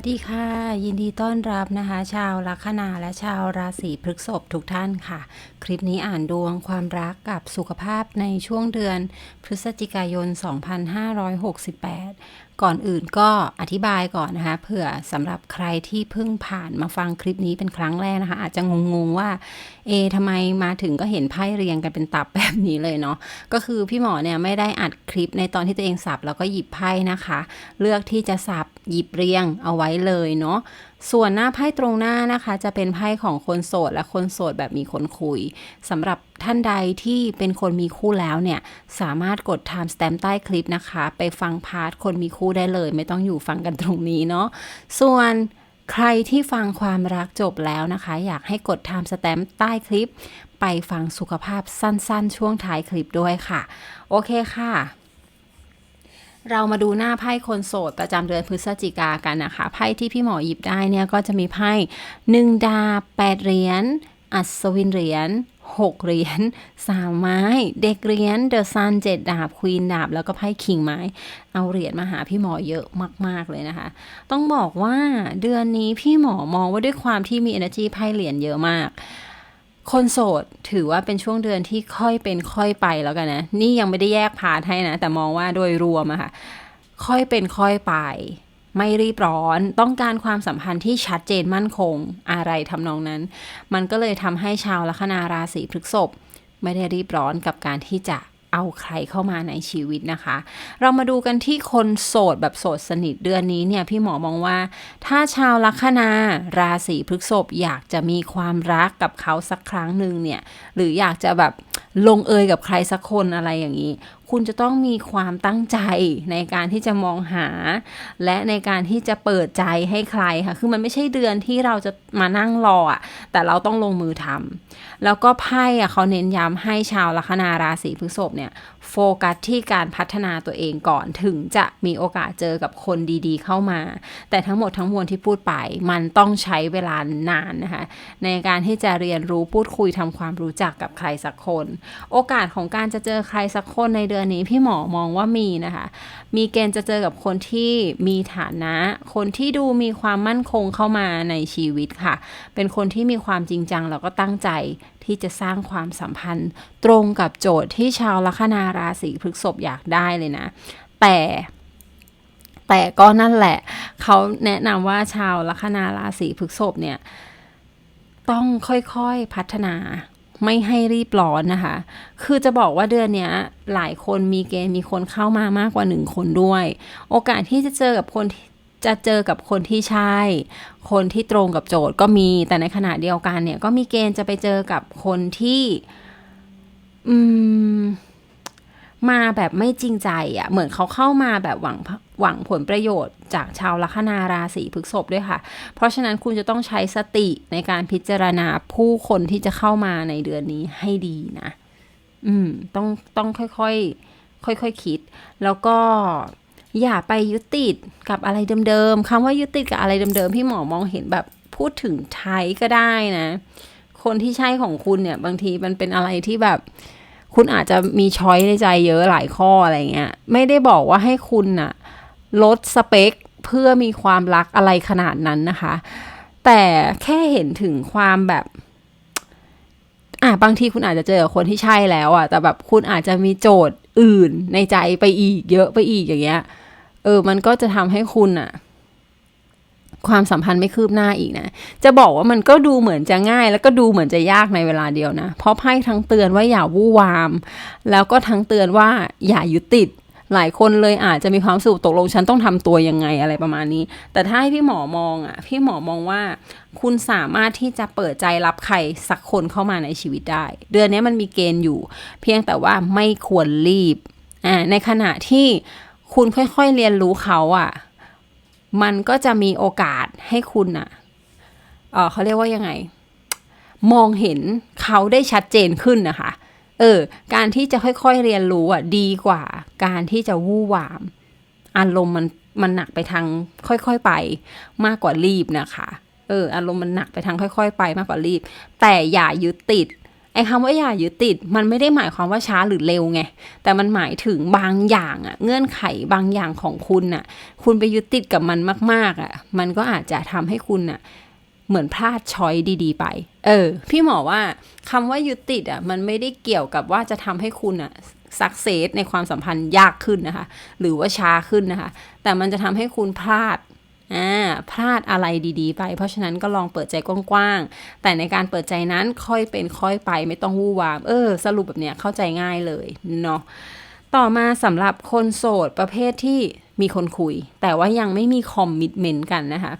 สดีค่ะ ยินดีต้อนรับนะคะ ชาวลัคนาและชาวราศีพฤษภทุกท่านค่ะ คลิปนี้อ่านดวงความรักกับสุขภาพในช่วงเดือนพฤศจิกายน 2568 ก่อนอื่นก็อธิบายก่อนนะคะเผื่อสำหรับใครที่เพิ่งผ่านมาฟังคลิปนี้เป็นครั้งแรกนะคะ อาจจะงงๆว่า เอทำไมมาถึงก็เห็นไพ่เรียงกันเป็นตับแบบนี้เลยเนาะก็คือพี่หมอเนี่ยไม่ได้อัดคลิปในตอนที่ตัวเองสับแล้วก็หยิบไพ่นะคะ เลือกที่จะสับหยิบเรียงเอาไว้เลยเนาะ ส่วนหน้าไพ่ตรงหน้านะคะ จะเป็นไพ่ของคนโสดและคนโสดแบบมีคนคุยสำหรับท่านใดที่เป็นคนมีคู่แล้วเนี่ย สามารถกด time stamp ใต้คลิปนะคะ ไปฟังพาร์ทคนมีคู่ได้เลย ไม่ต้องอยู่ฟังกันตรงนี้เนาะส่วนใครที่ฟังความรักจบแล้วนะคะ อยากให้กด time stamp ใต้คลิป ไปฟังสุขภาพสั้นๆ ช่วงท้ายคลิปด้วยค่ะ โอเคค่ะ เรามาดูหน้าไพ่คนโสดประจำเดือนพฤศจิกากันนะคะ ไพ่ที่พี่หมอหยิบได้เนี่ยก็จะมีไพ่หนึ่งดาบแปดเหรียญ อัศวินเหรียญหกเหรียญสามไม้ เด็กเหรียญเดอะซันเจ็ดดาบควีนดาบ แล้วก็ไพ่คิงไม้ เอาเหรียญมาหาพี่หมอเยอะมาก ๆ เลยนะคะ ต้องบอกว่าเดือนนี้พี่หมอมองว่าด้วยความที่มี energy ไพ่เหรียญเยอะมาก คนโสดถือว่าเป็นช่วงเดือนที่ค่อยเป็นค่อยไปแล้วกันนะ นี่ยังไม่ได้แยกพาร์ทให้นะ แต่มองว่าโดยรวมอะค่ะ ค่อยเป็นค่อยไป ไม่รีบร้อน ต้องการความสัมพันธ์ที่ชัดเจนมั่นคงอะไรทำนองนั้น มันก็เลยทำให้ชาวลัคนาราศีพฤษภไม่ได้รีบร้อนกับการที่จะ เอาใครเข้ามาในชีวิตนะคะ เรามาดูกันที่คนโสดแบบโสดสนิทเดือนนี้เนี่ยพี่หมอมองว่า ถ้าชาวลัคนาราศีพฤษภอยากจะมีความรักกับเขาสักครั้งหนึ่งเนี่ยหรืออยากจะแบบลงเอยกับใครสักคนอะไรอย่างนี้ คุณจะต้องมีความตั้งใจในการที่จะมองหา และในการที่จะเปิดใจให้ใครค่ะ คือมันไม่ใช่เดือนที่เราจะมานั่งรออะแต่เราต้องลงมือทำแล้วก็ไพ่อะเขาเน้นย้ำให้ชาวลัคนาราศีพฤษภเนี่ย โฟกัสที่การพัฒนาตัวเองก่อนถึงจะมีโอกาสเจอกับคนดีๆ เข้ามา แต่ทั้งหมดทั้งมวลที่พูดไป มันต้องใช้เวลานานนะคะในการที่จะเรียนรู้พูดคุยทำความรู้จักกับใครสักคน โอกาสของการจะเจอใครสักคนในเดือนนี้พี่หมอมองว่ามีนะคะ มีเกณฑ์จะเจอกับคนที่มีฐานะ คนที่ดูมีความมั่นคงเข้ามาในชีวิตค่ะ เป็นคนที่มีความจริงจังแล้วก็ตั้งใจ ที่จะสร้างความสัมพันธ์ ตรงกับโจทย์ที่ชาวลัคนาราศีพฤษภอยากได้เลยนะ แต่แต่ก็นั่นแหละ เขาแนะนำว่าชาวลัคนาราศีพฤษภเนี่ย ต้องค่อยๆพัฒนาไม่ให้รีบร้อนนะคะ คือจะบอกว่าเดือนนี้หลายคนมีเกณฑ์มีคนเข้ามามากกว่าหนึ่งคนด้วย โอกาสที่จะเจอกับคน จะเจอกับคนที่ใช่ คนที่ตรงกับโจทย์ก็มี แต่ในขณะเดียวกันเนี่ยก็มีเกณฑ์จะไปเจอกับคนที่อืมมาแบบไม่จริงใจอะ่ะ เหมือนเขาเข้ามาแบบหวังหวังผลประโยชน์จากชาวลัคนาราศีพฤษภด้วยค่ะ เพราะฉะนั้นคุณจะต้องใช้สติในการพิจารณาผู้คนที่จะเข้ามาในเดือนนี้ให้ดีนะ อืม ต้องต้องค่อยๆค่อยๆคคิด แล้วก็ อย่าไปยึดติดกับอะไรเดิมๆคำว่ายึดติดกับอะไรเดิมๆพี่หมอมองเห็นแบบพูดถึงไทยก็ได้นะ คนที่ใช่ของคุณเนี่ย บางทีมันเป็นอะไรที่แบบ คุณอาจจะมีช้อยในใจเยอะหลายข้ออะไรเงี้ย ไม่ได้บอกว่าให้คุณน่ะลดสเปคเพื่อมีความรักอะไรขนาดนั้นนะคะ แต่แค่เห็นถึงความแบบอะบางทีคุณอาจจะเจอคนที่ใช่แล้วอะแต่แบบคุณอาจจะมีโจทย์ อื่นในใจไปอีก เยอะไปอีกอย่างเงี้ย เออ มันก็จะทำให้คุณอะความสัมพันธ์ไม่คืบหน้าอีกนะ จะบอกว่ามันก็ดูเหมือนจะง่าย แล้วก็ดูเหมือนจะยากในเวลาเดียวนะ เพราะไพ่ทั้งเตือนว่าอย่าวู่วาม แล้วก็ทั้งเตือนว่าอย่ายึดติด หลายคนเลยอาจจะมีความสุขตกลงฉันต้องทำตัวยังไงอะไรประมาณนี้ แต่ถ้าให้พี่หมอมองอะ พี่หมอมองว่า คุณสามารถที่จะเปิดใจรับใครสักคนเข้ามาในชีวิตได้ เดือนนี้มันมีเกณฑ์อยู่ เพียงแต่ว่าไม่ควรรีบอ่าในขณะที่คุณค่อยๆเรียนรู้เขาอะ่ะ มันก็จะมีโอกาสให้คุณอะ่ะเออเขาเรียกว่ายังไง มองเห็นเขาได้ชัดเจนขึ้นนะคะ เออ การที่จะค่อยๆเรียนรู้อะดีกว่า การที่จะวู่วาม อารมณ์มันมันหนักไปทางค่อยๆไป มากกว่ารีบนะคะ เออ อารมณ์มันหนักไปทางค่อย ๆ ไปมากกว่ารีบ แต่อย่ายึดติดไอ้คำว่าอย่ายึดติด มันไม่ได้หมายความว่าช้าหรือเร็วไง แต่มันหมายถึงบางอย่างอะเงื่อนไขบางอย่างของคุณอะคุณไปยึดติดกับมันมาก ๆอะมันก็อาจจะทำให้คุณอะ เหมือนพลาดช้อยดีๆ ไป เออ พี่หมอว่าคำว่ายึดติดอะมันไม่ได้เกี่ยวกับว่าจะทำให้คุณอะสักเซสในความสัมพันธ์ยากขึ้นนะคะ หรือว่าช้าขึ้นนะคะ แต่มันจะทำให้คุณพลาดอ่าพลาดอะไรดีๆ ไป เพราะฉะนั้นก็ลองเปิดใจกว้างๆ แต่ในการเปิดใจนั้นค่อยเป็นค่อยไปไม่ต้องวู่วาม เออ สรุปแบบเนี้ยเข้าใจง่ายเลยเนาะ ต่อมาสำหรับคนโสดประเภทที่มีคนคุย แต่ว่ายังไม่มีคอมมิชเมนต์กันนะคะ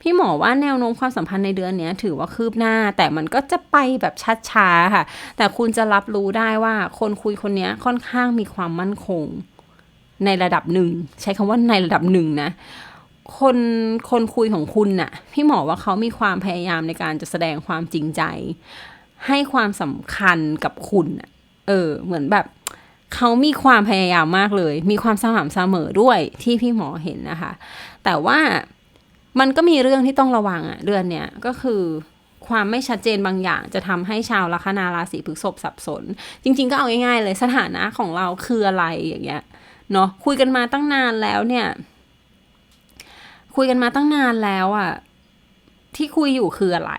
พี่หมอว่าแนวโน้มความสัมพันธ์ในเดือนนี้ถือว่าคืบหน้า แต่มันก็จะไปแบบช้าๆค่ะ แต่คุณจะรับรู้ได้ว่าคนคุยคนนี้ค่อนข้างมีความมั่นคง ในระดับหนึ่ง ใช้คำว่าในระดับหนึ่งนะคนคนคุยของคุณน่ะ พี่หมอว่าเขามีความพยายามในการจะแสดงความจริงใจ ให้ความสำคัญกับคุณเออ เหมือนแบบ เขามีความพยายามมากเลย มีความสม่ำเสมอด้วยที่พี่หมอเห็นนะคะ แต่ว่ามันก็มีเรื่องที่ต้องระวังอะเดือนเนี้ยก็คือความไม่ชัดเจนบางอย่างจะทำให้ชาวลัคนาราศีพฤษภสับสน จริง ๆ ก็เอาง่ายๆเลยสถานะของเราคืออะไรอย่างเงี้ยเนาะคุยกันมาตั้งนานแล้วเนี่ย คุยกันมาตั้งนานแล้วอะที่คุยอยู่คืออะไร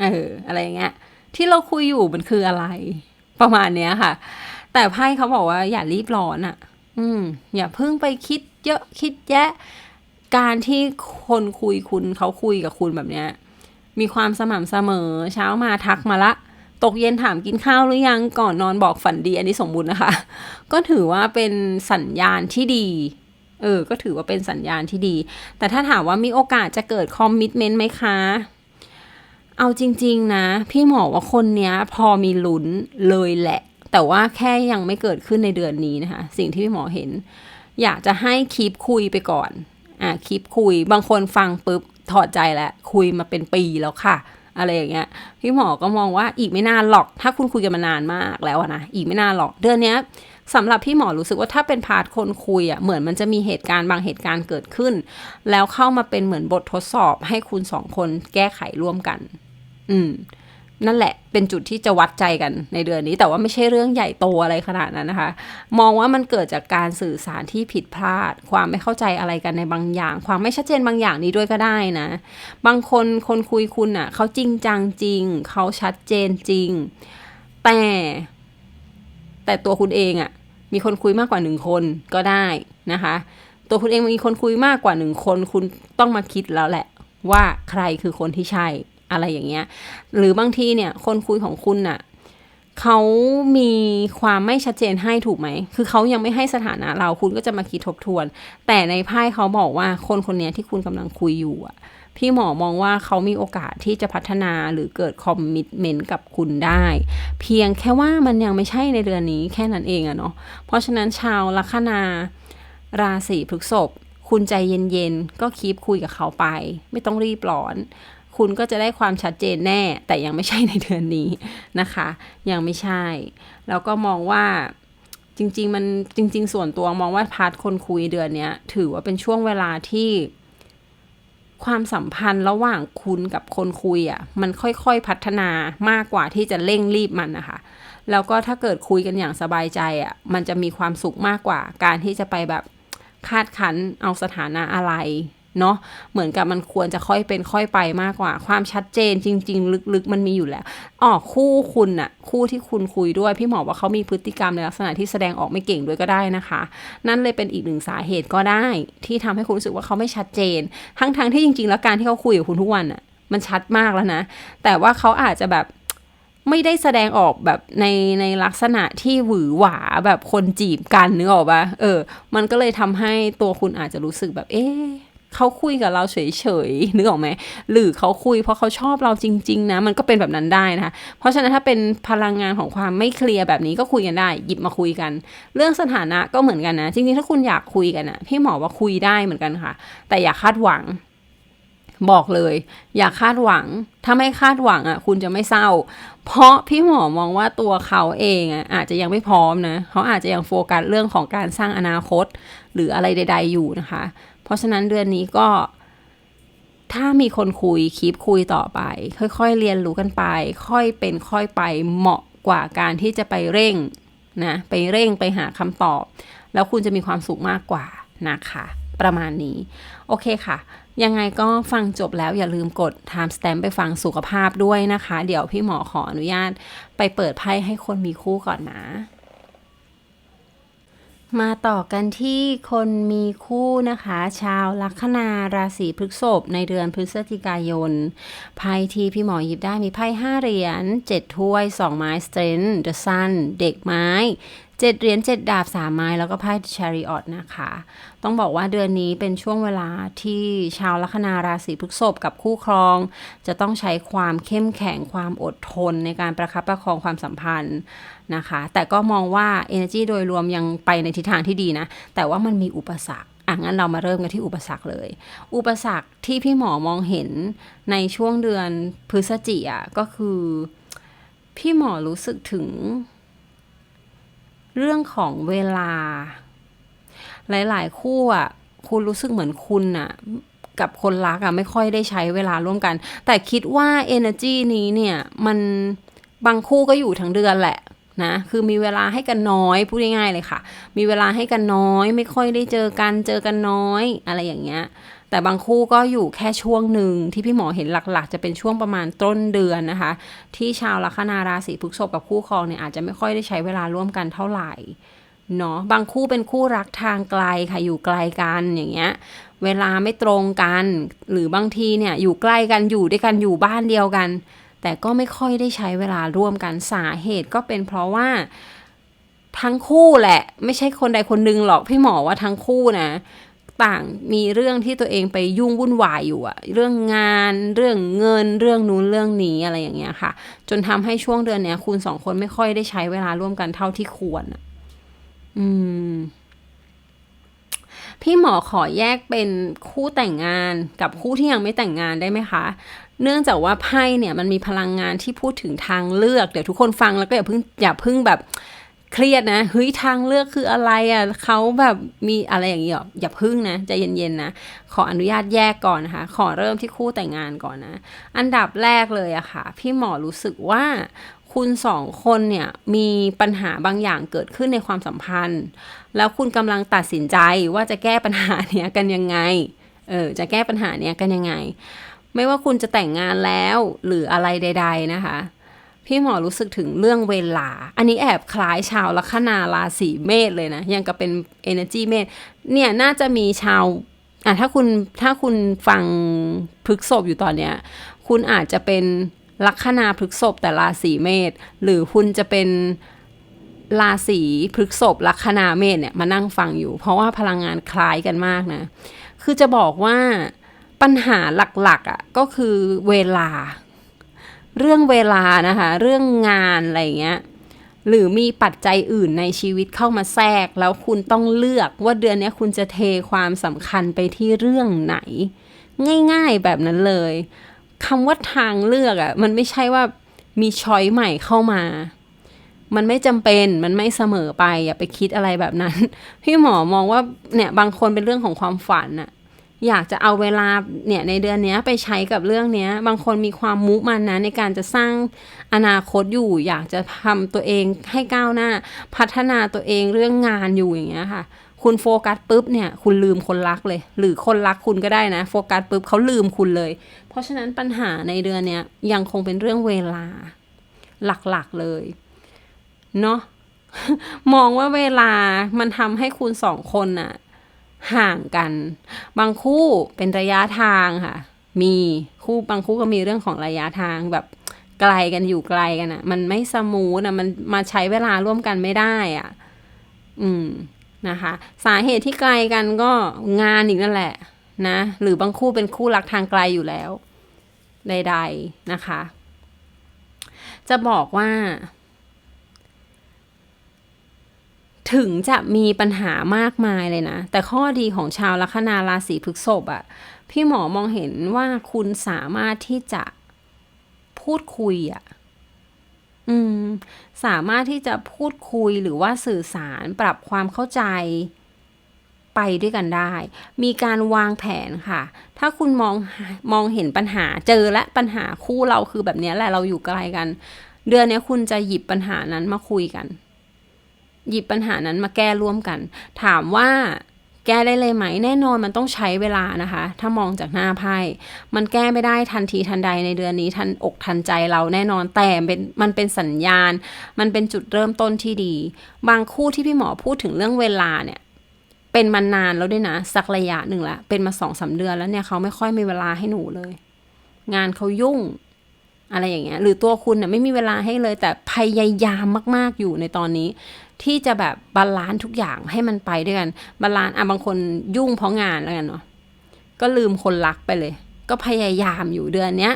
เอออะไรอย่างเงี้ยที่เราคุยอยู่มันคืออะไร ประมาณเนี้ยค่ะ แต่ไพ่เขาบอกว่าอย่ารีบร้อนอะ่ะ อืม อย่าเพิ่งไปคิดเยอะคิดแยะ การที่คนคุยคุณเขาคุยกับคุณแบบเนี้ย มีความสม่ำเสมอ เช้ามาทักมาละ ตกเย็นถามกินข้าวหรือยังก่อนนอนบอกฝันดี อันนี้สมบูรณ์นะคะ ก็ถือว่าเป็นสัญญาณที่ดีเออ ก็ถือว่าเป็นสัญญาณที่ดี แต่ถ้าถามว่ามีโอกาสจะเกิดคอมมิชเมนต์ไหมคะ เอาจริง ๆ นะ พี่หมอว่าคนเนี้ย พอมีลุ้นเลยแหละ แต่ว่าแค่ยังไม่เกิดขึ้นในเดือนนี้นะคะ สิ่งที่พี่หมอเห็น อยากจะให้คีปคุยไปก่อน อะคีปคุย บางคนฟังปุ๊บถอดใจแล้ว คุยมาเป็นปีแล้วค่ะ อะไรอย่างเงี้ย พี่หมอก็มองว่าอีกไม่นานหรอก ถ้าคุณคุยกันมานานมากแล้วนะ อีกไม่นานหรอก เดือนเนี้ยสำหรับพี่หมอรู้สึกว่าถ้าเป็นพาร์ทคนคุยอะ่ะเหมือนมันจะมีเหตุการณ์บางเหตุการณ์เกิดขึ้น แล้วเข้ามาเป็นเหมือนบททดสอบให้คุณสองคนแก้ไขร่วมกัน อืม นั่นแหละเป็นจุดที่จะวัดใจกันในเดือนนี้ แต่ว่าไม่ใช่เรื่องใหญ่โตอะไรขนาดนั้นนะคะ มองว่ามันเกิดจากการสื่อสารที่ผิดพลาด ความไม่เข้าใจอะไรกันในบางอย่าง ความไม่ชัดเจนบางอย่างนี้ด้วยก็ได้นะ บางคนคนคุยคุณอะเขาจริงจังจริง เขาชัดเจนจริง แต่ แต่ตัวคุณเองอะมีคนคุยมากกว่าหนึ่งคนก็ได้นะคะ ตัวคุณเองมีคนคุยมากกว่าหนึ่งคน คุณต้องมาคิดแล้วแหละ ว่าใครคือคนที่ใช่ อะไรอย่างเงี้ย หรือบางทีเนี่ยคนคุยของคุณน่ะเขามีความไม่ชัดเจนให้ถูกไหม คือเขายังไม่ให้สถานะเราคุณก็จะมาคิดทบทวน แต่ในไพ่เขาบอกว่าคนคนนี้ที่คุณกำลังคุยอยู่อะ พี่หมอมองว่าเขามีโอกาสที่จะพัฒนาหรือเกิดคอมมิชเมนต์กับคุณได้ เพียงแค่ว่ามันยังไม่ใช่ในเดือนนี้แค่นั้นเองอะเนาะ เพราะฉะนั้นชาวลัคนาราศีพฤษภคุณใจเย็นๆ ก็คีบคุยกับเขาไป ไม่ต้องรีบร้อน คุณก็จะได้ความชัดเจนแน่ แต่ยังไม่ใช่ในเดือนนี้นะคะ ยังไม่ใช่ แล้วก็มองว่าจริง ๆ มันจริง ๆ ส่วนตัวมองว่าพาร์ทคนคุยเดือนนี้ถือว่าเป็นช่วงเวลาที่ความสัมพันธ์ระหว่างคุณกับคนคุยอะ่ะ มันค่อยๆพัฒนามากกว่าที่จะเร่งรีบมันนะคะ แล้วก็ถ้าเกิดคุยกันอย่างสบายใจอะ่ะ มันจะมีความสุขมากกว่า การที่จะไปแบบคาดคั้นเอาสถานะอะไร เนาะเหมือนกับมันควรจะค่อยเป็นค่อยไปมากกว่า ความชัดเจนจริง ๆ ลึกๆ มันมีอยู่แล้วอ๋อคู่คุณอะคู่ที่คุณคุยด้วยพี่หมอว่าเขามีพฤติกรรมในลักษณะที่แสดงออกไม่เก่งด้วยก็ได้นะคะ นั่นเลยเป็นอีกหนึ่งสาเหตุก็ได้ ที่ทำให้คุณรู้สึกว่าเขาไม่ชัดเจน ทั้งๆทที่จริง ๆ แล้วการที่เขาคุยกับคุณทุกวันอะมันชัดมากแล้วนะ แต่ว่าเขาอาจจะแบบไม่ได้แสดงออกแบบในในลักษณะที่หวือหวาแบบคนจีบกันนึกออกปะเออ มันก็เลยทำให้ตัวคุณอาจจะรู้สึกแบบเอ๊ะ เขาคุยกับเราเฉยๆนึกออกไหมหรือเขาคุยเพราะเขาชอบเราจริง ๆ นะ มันก็เป็นแบบนั้นได้นะคะเพราะฉะนั้นถ้าเป็นพลังงานของความไม่เคลียร์แบบนี้ก็คุยกันได้ หยิบมาคุยกัน เรื่องสถานะก็เหมือนกันนะ จริงๆถ้าคุณอยากคุยกันนะพี่หมอว่าคุยได้เหมือนกันค่ะ แต่อย่าคาดหวังบอกเลย อย่าคาดหวัง ถ้าไม่คาดหวังอะ คุณจะไม่เศร้า เพราะพี่หมอมองว่าตัวเขาเองอะอาจจะยังไม่พร้อมนะ เขาอาจจะยังโฟกัสเรื่องของการสร้างอนาคต หรืออะไรใด ๆ อยู่นะคะ ราะฉะนั้นเดือนนี้ก็ ถ้ามีคนคุยคีบคุยต่อไป ค่อยๆเรียนรู้กันไป ค่อยเป็นค่อยไปเหมาะกว่าการที่จะไปเร่งนะไปเร่งไปหาคำตอบ แล้วคุณจะมีความสุขมากกว่านะคะ ประมาณนี้ โอเคค่ะ ยังไงก็ฟังจบแล้วอย่าลืมกด time stamp ไปฟังสุขภาพด้วยนะคะ เดี๋ยวพี่หมอขออนุญาตไปเปิดไพ่ให้คนมีคู่ก่อนนะ มาต่อกันที่คนมีคู่นะคะ ชาวลัคนาราศีพฤษภในเดือนพฤศจิกายนไพ่ที่พี่หมอหยิบได้มีไพ่ห้าเหรียญเจ็ดถ้วยสองไม้สเตรนเดอะซัน เด็กไม้ เจ็ดเหรียญเจ็ดดาบสามไม้แล้วก็ไพ่ชาริออตนะคะ ต้องบอกว่าเดือนนี้เป็นช่วงเวลาที่ชาวลัคนาราศีพฤษภกับคู่ครอง จะต้องใช้ความเข้มแข็งความอดทนในการประคับประคองความสัมพันธ์นะคะ แต่ก็มองว่า energy โดยรวมยังไปในทิศทางที่ดีนะ แต่ว่ามันมีอุปสรรคอะงั้นเรามาเริ่มกันที่อุปสรรคเลย อุปสรรคที่พี่หมอมองเห็นในช่วงเดือนพฤศจิอะก็คือ พี่หมอรู้สึกถึง เรื่องของเวลา หลาย ๆ คู่อะ คุณรู้สึกเหมือนคุณอะ กับคนรักอะ ไม่ค่อยได้ใช้เวลาร่วมกัน แต่คิดว่า energy นี้เนี่ย มันบางคู่ก็อยู่ทั้งเดือนแหละนะคือมีเวลาให้กันน้อยพูดง่ายๆเลยค่ะ มีเวลาให้กันน้อย ไม่ค่อยได้เจอกันเจอกันน้อย อะไรอย่างเงี้ย แต่บางคู่ก็อยู่แค่ช่วงหนึ่งที่พี่หมอเห็นหลักๆ จะเป็นช่วงประมาณต้นเดือนนะคะ ที่ชาวลัคนาราศีพฤษภกับคู่ครองเนี่ยอาจจะไม่ค่อยได้ใช้เวลาร่วมกันเท่าไหร่เนาะบางคู่เป็นคู่รักทางไกลค่ะอยู่ไกลกันอย่างเงี้ยเวลาไม่ตรงกัน หรือบางทีเนี่ยอยู่ใกล้กันอยู่ด้วยกันอยู่บ้านเดียวกัน แต่ก็ไม่ค่อยได้ใช้เวลาร่วมกันสาเหตุก็เป็นเพราะว่าทั้งคู่แหละ ไม่ใช่คนใดคนหนึ่งหรอกพี่หมอว่าทั้งคู่นะ ต่างมีเรื่องที่ตัวเองไปยุ่งวุ่นวายอยู่อะเรื่องงาน เรื่องเงิน เรื่องนู้นเรื่องนี้อะไรอย่างเงี้ยค่ะ จนทำให้ช่วงเดือนเนี้ยคุณสองคนไม่ค่อยได้ใช้เวลาร่วมกันเท่าที่ควรอืม พี่หมอขอแยกเป็นคู่แต่งงานกับคู่ที่ยังไม่แต่งงานได้ไหมคะ เนื่องจากว่าไพ่เนี่ยมันมีพลังงานที่พูดถึงทางเลือก เดี๋ยวทุกคนฟังแล้วก็อย่าเพิ่งอย่าเพิ่งแบบ เครียดนะเฮ้ยทางเลือกคืออะไรอะ่ะเขาแบบมีอะไรอย่างนี้หรออย่าพึ่งนะใจเย็นๆนะขออนุญาตแยกก่อนนะคะ ขอเริ่มที่คู่แต่งงานก่อนนะ อันดับแรกเลยอะค่ะ พี่หมอรู้สึกว่าคุณสองคนเนี่ยมีปัญหาบางอย่างเกิดขึ้นในความสัมพันธ์ แล้วคุณกำลังตัดสินใจว่าจะแก้ปัญหาเนี้ยกันยังไงเออจะแก้ปัญหาเนี้ยกันยังไง ไม่ว่าคุณจะแต่งงานแล้วหรืออะไรใด ๆนะคะ พี่หมอรู้สึกถึงเรื่องเวลา อันนี้แอบคล้ายชาวลัคนาราศีเมษเลยนะ ยังกับเป็น energy เมษเนี่ยน่าจะมีชาวอะถ้าคุณถ้าคุณฟังพฤกษบอยู่ตอนเนี้ย คุณอาจจะเป็นลัคนาพฤกษบแต่ราศีเมษหรือคุณจะเป็นราศีพฤกษบลัคนาเมษเนี่ยมานั่งฟังอยู่ เพราะว่าพลังงานคล้ายกันมากนะ คือจะบอกว่าปัญหาหลักๆอะก็คือเวลา เรื่องเวลานะคะ เรื่องงานอะไรเงี้ยหรือมีปัจจัยอื่นในชีวิตเข้ามาแทรก แล้วคุณต้องเลือกว่าเดือนนี้คุณจะเทความสำคัญไปที่เรื่องไหน ง่ายๆแบบนั้นเลยคำว่าทางเลือกอะ่ะมันไม่ใช่ว่ามีช้อยใหม่เข้ามา มันไม่จำเป็นมันไม่เสมอไปอย่าไปคิดอะไรแบบนั้น พี่หมอมองว่าเนี่ยบางคนเป็นเรื่องของความฝันอะ อยากจะเอาเวลาเนี่ยในเดือนนี้ไปใช้กับเรื่องนี้บางคนมีความมุมันนะในการจะสร้างอนาคตอยู่ อยากจะทำตัวเองให้ก้าวหน้า พัฒนาตัวเองเรื่องงานอยู่อย่างเงี้ยค่ะ คุณโฟกัสปุ๊บเนี่ย คุณลืมคนรักเลย หรือคนรักคุณก็ได้นะโฟกัสปุ๊บเขาลืมคุณเลย เพราะฉะนั้นปัญหาในเดือนเนี้ยยังคงเป็นเรื่องเวลาหลักๆเลยเนาะมองว่าเวลามันทำให้คุณสองคนน่ะ ห่างกัน บางคู่เป็นระยะทางค่ะ มีคู่บางคู่ก็มีเรื่องของระยะทางแบบไกลกันอยู่ไกลกันอะ่ะ มันไม่สมูทอะมันมาใช้เวลาร่วมกันไม่ได้อะ อืมนะคะ สาเหตุที่ไกลกันก็งานอีกนั่นแหละนะ หรือบางคู่เป็นคู่รักทางไกลอยู่แล้วใดๆนะคะ จะบอกว่า ถึงจะมีปัญหามากมายเลยนะ แต่ข้อดีของชาวลัคนาราศีพฤษภอะพี่หมอมองเห็นว่าคุณสามารถที่จะพูดคุยอะอืม สามารถที่จะพูดคุยหรือว่าสื่อสารปรับความเข้าใจไปด้วยกันได้ มีการวางแผนค่ะ ถ้าคุณมองมองเห็นปัญหาเจอและปัญหาคู่เราคือแบบนี้แหละเราอยู่ไกลกัน เดือนนี้คุณจะหยิบปัญหานั้นมาคุยกัน หยิบปัญหานั้นมาแก้ร่วมกัน ถามว่าแก้ได้เลยไหม แน่นอนมันต้องใช้เวลานะคะ ถ้ามองจากหน้าไพ่ มันแก้ไม่ได้ทันทีทันใดในเดือนนี้ทันอกทันใจเราแน่นอนแต่เป็นมันเป็นสัญญาณ มันเป็นจุดเริ่มต้นที่ดี บางคู่ที่พี่หมอพูดถึงเรื่องเวลาเนี่ยเป็นมานานแล้วด้วยนะ สักระยะหนึ่งละเป็นมาสองสาเดือนแล้วเนี่ยเขาไม่ค่อยมีเวลาให้หนูเลย งานเขายุ่งอะไรอย่างเงี้ย หรือตัวคุณน่ะไม่มีเวลาให้เลย แต่พยายามมาก ๆอยู่ในตอนนี้ ที่จะแบบบาลานซ์ทุกอย่างให้มันไปด้วยกันบาลานซ์อะบางคนยุ่งเพราะงานแล้วกันเนาะก็ลืมคนรักไปเลย ก็พยายามอยู่เดือนเนี้ย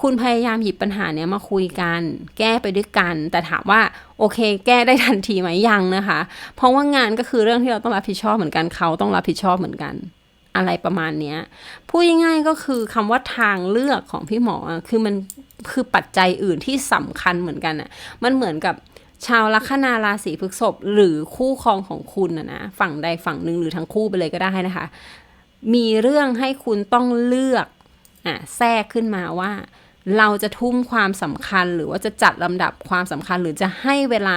คุณพยายามหยิบปัญหาเนี้ยมาคุยกัน แก้ไปด้วยกัน แต่ถามว่าโอเค แก้ได้ทันทีไหมยังนะคะ เพราะว่างานก็คือเรื่องที่เราต้องรับผิดชอบเหมือนกันเขาต้องรับผิดชอบเหมือนกัน อะไรประมาณเนี้ยพูดง่ายๆก็คือคำว่าทางเลือกของพี่หมอคือมันคือปัจจัยอื่นที่สำคัญเหมือนกันอะมันเหมือนกับ ชาวลัคนาราศีพฤษภหรือคู่ครองของคุณนะนะฝั่งใดฝั่งหนึ่งหรือทั้งคู่ไปเลยก็ได้นะคะ มีเรื่องให้คุณต้องเลือกอะแทรกขึ้นมาว่า เราจะทุ่มความสำคัญหรือว่าจะจัดลำดับความสำคัญหรือจะให้เวลา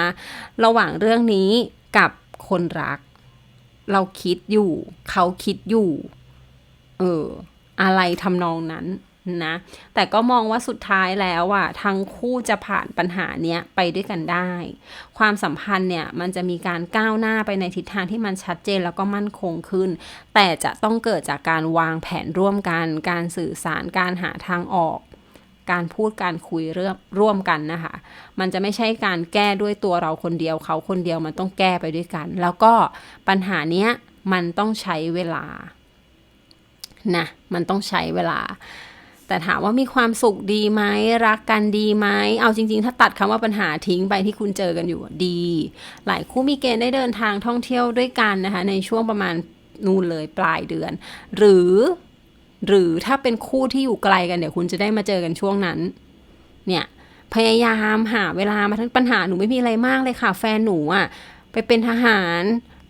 ระหว่างเรื่องนี้กับคนรัก เราคิดอยู่ เขาคิดอยู่ เออ อะไรทำนองนั้น นะ แต่ก็มองว่าสุดท้ายแล้วอะทั้งคู่จะผ่านปัญหาเนี้ยไปด้วยกันได้ ความสัมพันธ์เนี่ยมันจะมีการก้าวหน้าไปในทิศทางที่มันชัดเจนแล้วก็มั่นคงขึ้น แต่จะต้องเกิดจากการวางแผนร่วมกัน การสื่อสาร การหาทางออกการพูดการคุยเรื่องร่วมกันนะคะ มันจะไม่ใช่การแก้ด้วยตัวเราคนเดียวเขาคนเดียวมันต้องแก้ไปด้วยกัน แล้วก็ปัญหาเนี้ยมันต้องใช้เวลา นะ มันต้องใช้เวลา แต่ถามว่ามีความสุขดีไหมรักกันดีไหมเอาจริง ๆ ถ้าตัดคำว่าปัญหาทิ้งไปที่คุณเจอกันอยู่ดี หลายคู่มีเกณฑ์ได้เดินทางท่องเที่ยวด้วยกันนะคะ ในช่วงประมาณนู่นเลยปลายเดือน หรือ หรือถ้าเป็นคู่ที่อยู่ไกลกันเดี๋ยวคุณจะได้มาเจอกันช่วงนั้น เนี่ยพยายามหาเวลามาทั้งปัญหาหนูไม่มีอะไรมากเลยค่ะ แฟนหนูอะไปเป็นทหาร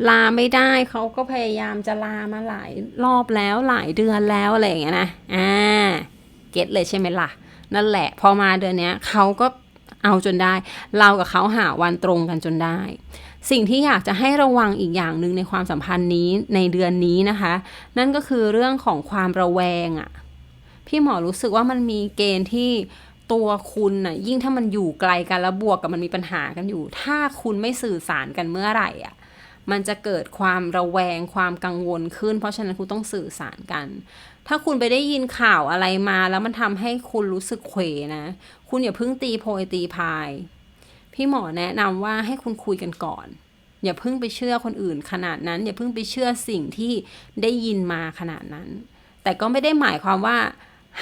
ลาไม่ได้เขาก็พยายามจะลามาหลายรอบแล้วหลายเดือนแล้วอะไรอย่างเงี้ยนะอ่า เก็ตเลยใช่ไหมล่ะ นั่นแหละ พอมาเดือนนี้เขาก็เอาจนได้ เรากับเขาหาวันตรงกันจนได้ สิ่งที่อยากจะให้ระวังอีกอย่างหนึ่งในความสัมพันธ์นี้ในเดือนนี้นะคะ นั่นก็คือเรื่องของความระแวงอะ่ะพี่หมอรู้สึกว่ามันมีเกณฑ์ที่ตัวคุณน่ะยิ่งถ้ามันอยู่ไกลกันแล้วบวกกับมันมีปัญหากันอยู่ ถ้าคุณไม่สื่อสารกันเมื่อไหร่อะมันจะเกิดความระแวงความกังวลขึ้น เพราะฉะนั้นคุณต้องสื่อสารกัน ถ้าคุณไปได้ยินข่าวอะไรมา แล้วมันทำให้คุณรู้สึกเขวนะ คุณอย่าเพิ่งตีโพยตีพาย พี่หมอแนะนำว่าให้คุณคุยกันก่อน อย่าเพิ่งไปเชื่อคนอื่นขนาดนั้น อย่าเพิ่งไปเชื่อสิ่งที่ได้ยินมาขนาดนั้น แต่ก็ไม่ได้หมายความว่า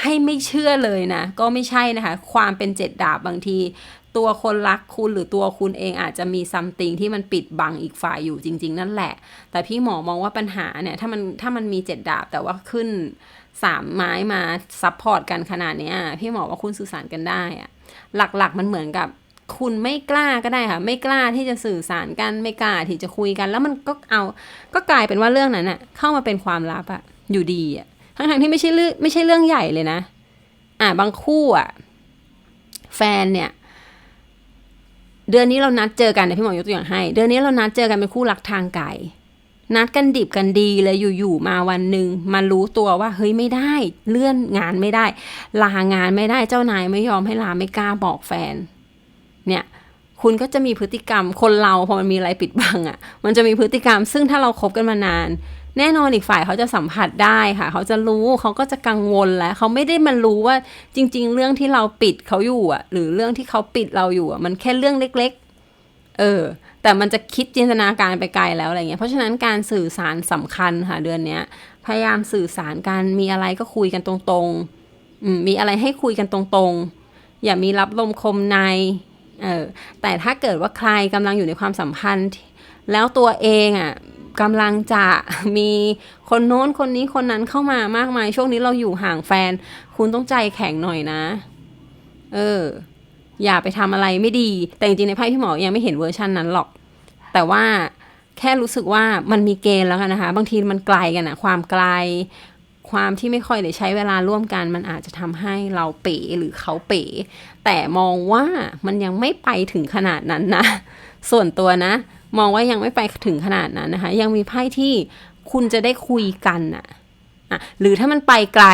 ให้ไม่เชื่อเลยนะ ก็ไม่ใช่นะคะ ความเป็นเจ็ดดาบบางที ตัวคนรักคุณหรือตัวคุณเองอาจจะมีซัมติงที่มันปิดบังอีกฝ่ายอยู่จริง ๆ นั่นแหละ แต่พี่หมอมองว่าปัญหาเนี่ยถ้ามันถ้ามันมีเจ็ดดาบแต่ว่าขึ้นสามไม้มาซับพอร์ตกันขนาดเนี้ยพี่หมอว่าคุณสื่อสารกันได้อะหลักๆมันเหมือนกับคุณไม่กล้าก็ได้ค่ะ ไม่กล้าที่จะสื่อสารกันไม่กล้าที่จะคุยกัน แล้วมันก็เอาก็กลายเป็นว่าเรื่องนั้นอะเข้ามาเป็นความลับอะอยู่ดีอะทั้งๆที่ไม่ใช่เรื่องไม่ใช่เรื่องใหญ่เลยนะ อ่าบางคู่อะแฟนเนี่ย เดือนนี้เรานัดเจอกันนะพี่หมอยกตัวอย่างให้ เดือนนี้เรานัดเจอกันเป็นคู่รักทางไกลนัดกันดิบกันดีเลยอยู่ๆมาวันหนึ่งมารู้ตัวว่าเฮ้ยไม่ได้ เลื่อนงานไม่ได้ ลางานไม่ได้เจ้านายไม่ยอมให้ลาไม่กล้าบอกแฟน เนี่ยคุณก็จะมีพฤติกรรมคนเราพอมันมีอะไรปิดบังอะ่ะ มันจะมีพฤติกรรมซึ่งถ้าเราคบกันมานาน แน่นอนอีกฝ่ายเขาจะสัมผัสได้ค่ะ เขาจะรู้เขาก็จะกังวลแล้วเขาไม่ได้มันรู้ว่าจริง ๆ เรื่องที่เราปิดเขาอยู่อะ หรือเรื่องที่เขาปิดเราอยู่อะมันแค่เรื่องเล็ก ๆ เออ แต่มันจะคิดจินตนาการไปไกลแล้วอะไรเงี้ยเพราะฉะนั้นการสื่อสารสำคัญค่ะเดือนเนี้ย พยายามสื่อสารกันมีอะไรก็คุยกันตรงๆมมีอะไรให้คุยกันตรงๆ อย่ามีรับลมคมในเออแต่ถ้าเกิดว่าใครกำลังอยู่ในความสัมพันธ์ แล้วตัวเองอะ กำลังจะมีคนโน้นคนนี้คนนั้นเข้ามามากมาย ช่วงนี้เราอยู่ห่างแฟน คุณต้องใจแข็งหน่อยนะ เออ อย่าไปทำอะไรไม่ดี แต่จริงๆในไพ่พี่หมอยังไม่เห็นเวอร์ชันนั้นหรอก แต่ว่าแค่รู้สึกว่ามันมีเกณฑ์แล้วกันนะคะ บางทีมันไกลกันอะความไกล ความที่ไม่ค่อยได้ใช้เวลาร่วมกัน มันอาจจะทำให้เราเป๋หรือเขาเป๋แต่มองว่ามันยังไม่ไปถึงขนาดนั้นนะ ส่วนตัวนะ มองว่ายังไม่ไปถึงขนาดนั้นนะคะ ยังมีไพ่ที่คุณจะได้คุยกันอะอะหรือถ้ามันไปไกล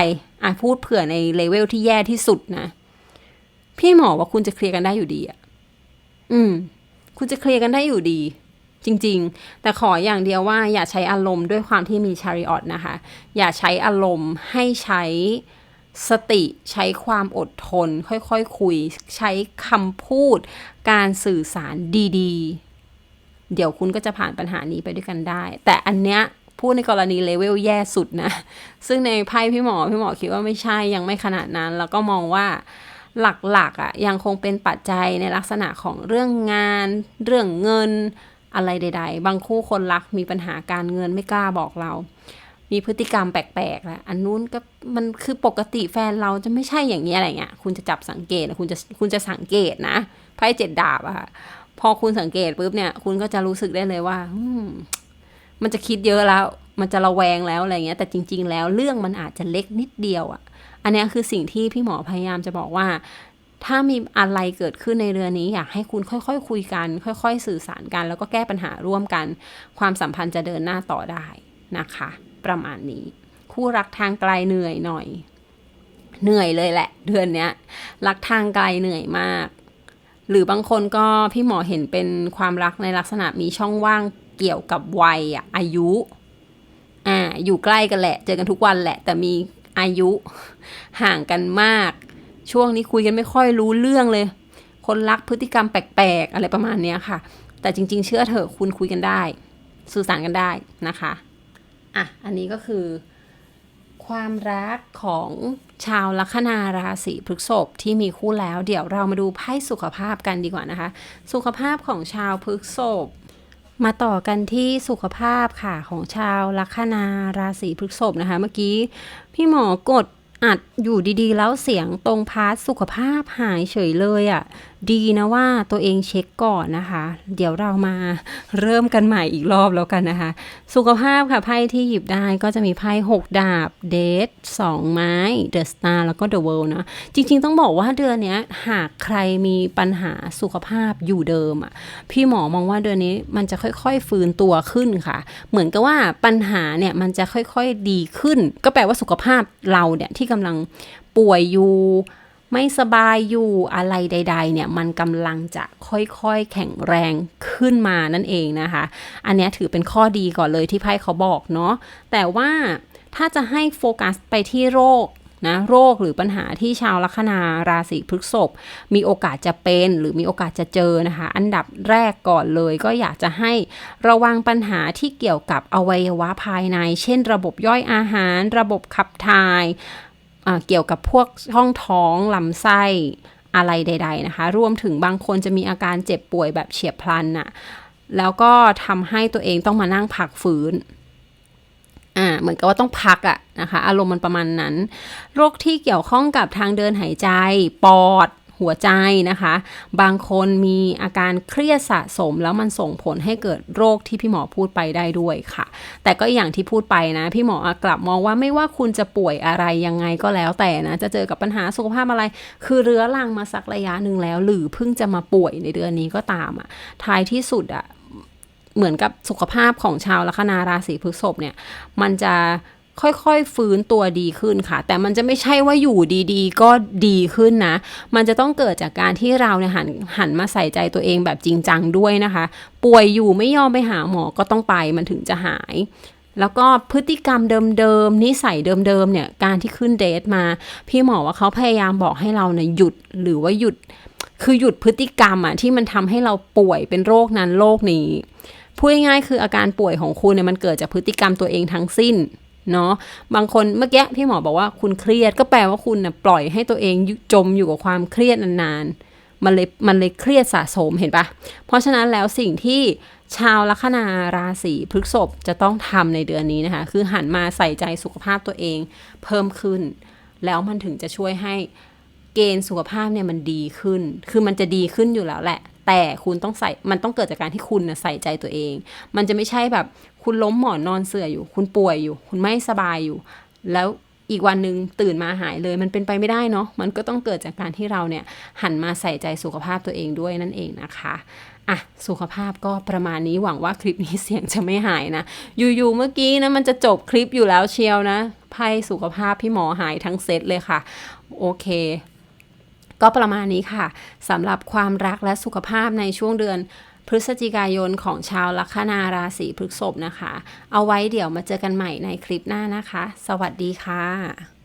อะพูดเผื่อในเลเวลที่แย่ที่สุดนะ พี่หมอว่าคุณจะเคลียร์กันได้อยู่ดีอะอืม คุณจะเคลียร์กันได้อยู่ดี จริง ๆ แต่ขออย่างเดียวว่า อย่าใช้อารมณ์ด้วยความที่มีชาริออตนะคะ อย่าใช้อารมณ์ให้ใช้สติใช้ความอดทน ค่อยๆคคุย ใช้คำพูด การสื่อสารดี ๆ เดี๋ยวคุณก็จะผ่านปัญหานี้ไปด้วยกันได้ แต่อันเนี้ยพูดในกรณีเลเวลแย่สุดนะ ซึ่งในไพ่พี่หมอพี่หมอคิดว่าไม่ใช่ยังไม่ขนาดนั้น แล้วก็มองว่าหลักๆอะ่ะยังคงเป็นปัจจัยในลักษณะของเรื่องงาน เรื่องเงินอะไรใด ๆ บางคู่คนรักมีปัญหาการเงินไม่กล้าบอกเรา มีพฤติกรรมแปลกๆแหละอันนู้นก็มันคือปกติแฟนเราจะไม่ใช่อย่างนี้อะไรเงี้ยคุณจะจับสังเกตคุณจะคุณจะสังเกตนะไพ่เจ็ดดาบอะ่ะ พอคุณสังเกตปุ๊บเนี่ย คุณก็จะรู้สึกได้เลยว่าอืมันจะคิดเยอะแล้ว มันจะระแวงแล้วอะไรเงี้ย แต่จริง ๆ แล้วเรื่องมันอาจจะเล็กนิดเดียวอะ อันนี้คือสิ่งที่พี่หมอพยายามจะบอกว่า ถ้ามีอะไรเกิดขึ้นในเรือนี้อยากให้คุณค่อยๆคคุยกัน ค่อย ๆ สื่อสารกัน แล้วก็แก้ปัญหาร่วมกัน ความสัมพันธ์จะเดินหน้าต่อได้นะคะ ประมาณนี้ คู่รักทางไกลเหนื่อยหน่อย เหนื่อยเลยแหละ เดือนเนี้ย รักทางไกลเหนื่อยมาก หรือบางคนก็พี่หมอเห็นเป็นความรักในลักษณะมีช่องว่างเกี่ยวกับวัยอะอายุอ่าอยู่ใกล้กันแหละ เจอกันทุกวันแหละ แต่มีอายุห่างกันมาก ช่วงนี้คุยกันไม่ค่อยรู้เรื่องเลย คนรักพฤติกรรมแปลกๆ อะไรประมาณนี้ค่ะ แต่จริง ๆ เชื่อเถอะคุณคุยกันได้ สื่อสารกันได้นะคะอะอันนี้ก็คือ ความรักของชาวลัคนาราศีพฤษภที่มีคู่แล้ว เดี๋ยวเรามาดูไพ่สุขภาพกันดีกว่านะคะ สุขภาพของชาวพฤษภมาต่อกันที่สุขภาพค่ะของชาวลัคนาราศีพฤษภนะคะ เมื่อกี้พี่หมอกดอัดอยู่ดีๆ แล้วเสียงตรงพาร์ทสุขภาพหายเฉยเลยอะ่ะ ดีนะว่าตัวเองเช็คก่อนนะคะ เดี๋ยวเรามาเริ่มกันใหม่อีกรอบแล้วกันนะคะ สุขภาพค่ะไพ่ที่หยิบได้ก็จะมีไพ่หกดาบเดทสองไม้เดอะสตาร์แล้วก็เดอะเวิลด์นะจริง ๆ ต้องบอกว่าเดือนนี้หากใครมีปัญหาสุขภาพอยู่เดิมอะพี่หมอมองว่าเดือนนี้มันจะค่อยๆฟื้นตัวขึ้นค่ะ เหมือนกับว่าปัญหาเนี่ยมันจะค่อยๆดีขึ้น ก็แปลว่าสุขภาพเราเนี่ยที่กำลังป่วยอยู่ ไม่สบายอยู่อะไรใด ๆ เนี่ยมันกำลังจะค่อยๆแข็งแรงขึ้นมานั่นเองนะคะ อันนี้ถือเป็นข้อดีก่อนเลยที่ไพ่เขาบอกเนาะแต่ว่าถ้าจะให้โฟกัสไปที่โรคนะโรคหรือปัญหาที่ชาวลัคนาราศีพฤษภมีโอกาสจะเป็นหรือมีโอกาสจะเจอนะคะ อันดับแรกก่อนเลยก็อยากจะให้ระวังปัญหาที่เกี่ยวกับอวัยวะภายใน เช่น ระบบย่อยอาหาร ระบบขับถ่าย เกี่ยวกับพวกช่องท้องลำไส้อะไรใด ๆ นะคะ รวมถึงบางคนจะมีอาการเจ็บป่วยแบบเฉียบพลันน่ะ แล้วก็ทำให้ตัวเองต้องมานั่งพักฟื้น อ่า เหมือนกับว่าต้องพักอะนะคะ อารมณ์มันประมาณนั้น โรคที่เกี่ยวข้องกับทางเดินหายใจ ปอด หัวใจนะคะ บางคนมีอาการเครียดสะสม แล้วมันส่งผลให้เกิดโรคที่พี่หมอพูดไปได้ด้วยค่ะ แต่ก็อย่างที่พูดไปนะ พี่หมอกลับมองว่าไม่ว่าคุณจะป่วยอะไรยังไงก็แล้วแต่นะ จะเจอกับปัญหาสุขภาพอะไร คือเรื้อรังมาสักระยะหนึ่งแล้ว หรือเพิ่งจะมาป่วยในเดือนนี้ก็ตามอะท้ายที่สุดอะเหมือนกับสุขภาพของชาวลัคนาราศีพฤษภเนี่ย มันจะ ค่อยๆฟื้นตัวดีขึ้นค่ะ แต่มันจะไม่ใช่ว่าอยู่ดีๆ ก็ดีขึ้นนะ มันจะต้องเกิดจากการที่เราเนี่ยหันหันมาใส่ใจตัวเองแบบจริงจังด้วยนะคะ ป่วยอยู่ไม่ยอมไปหาหมอก็ต้องไปมันถึงจะหาย แล้วก็พฤติกรรมเดิมๆนิสัยเดิมๆเนี่ยการที่ขึ้นเดทมา พี่หมอว่าเขาพยายามบอกให้เราเนี่ยหยุดหรือว่าหยุดคือหยุดพฤติกรรมอะที่มันทำให้เราป่วยเป็นโรคนั้นโรคนี้พูดง่ายๆคืออาการป่วยของคุณเนี่ยมันเกิดจากพฤติกรรมตัวเองทั้งสิ้น เนาะบางคนเมื่อกี้พี่หมอบอกว่าคุณเครียดก็แปลว่าคุณนะปล่อยให้ตัวเองจมอยู่กับความเครียดนานๆมันเลยมันเลยเครียดสะสมเห็นปะเพราะฉะนั้นแล้วสิ่งที่ชาวลัคนาราศีพฤษภจะต้องทำในเดือนนี้นะคะ คือหันมาใส่ใจสุขภาพตัวเองเพิ่มขึ้น แล้วมันถึงจะช่วยให้เกณฑ์สุขภาพเนี่ยมันดีขึ้น คือมันจะดีขึ้นอยู่แล้วแหละ แต่คุณต้องใส่มันต้องเกิดจากการที่คุณนะใส่ใจตัวเอง มันจะไม่ใช่แบบคุณล้มหมอนนอนเสื่ออยู่ คุณป่วยอยู่ คุณไม่สบายอยู่ แล้วอีกวันหนึ่งตื่นมาหายเลย มันเป็นไปไม่ได้เนาะมันก็ต้องเกิดจากการที่เราเนี่ยหันมาใส่ใจสุขภาพตัวเองด้วยนั่นเองนะคะอะสุขภาพก็ประมาณนี้หวังว่าคลิปนี้เสียงจะไม่หายนะ อยู่ๆเมื่อกี้นะมันจะจบคลิปอยู่แล้วเชียวนะไพ่สุขภาพพี่หมอหายทั้งเซตเลยค่ะ โอเค ก็ประมาณนี้ค่ะสำหรับความรักและสุขภาพในช่วงเดือนพฤศจิกายนของชาวลัคนาราศีพฤษภนะคะ เอาไว้เดี๋ยวมาเจอกันใหม่ในคลิปหน้านะคะ สวัสดีค่ะ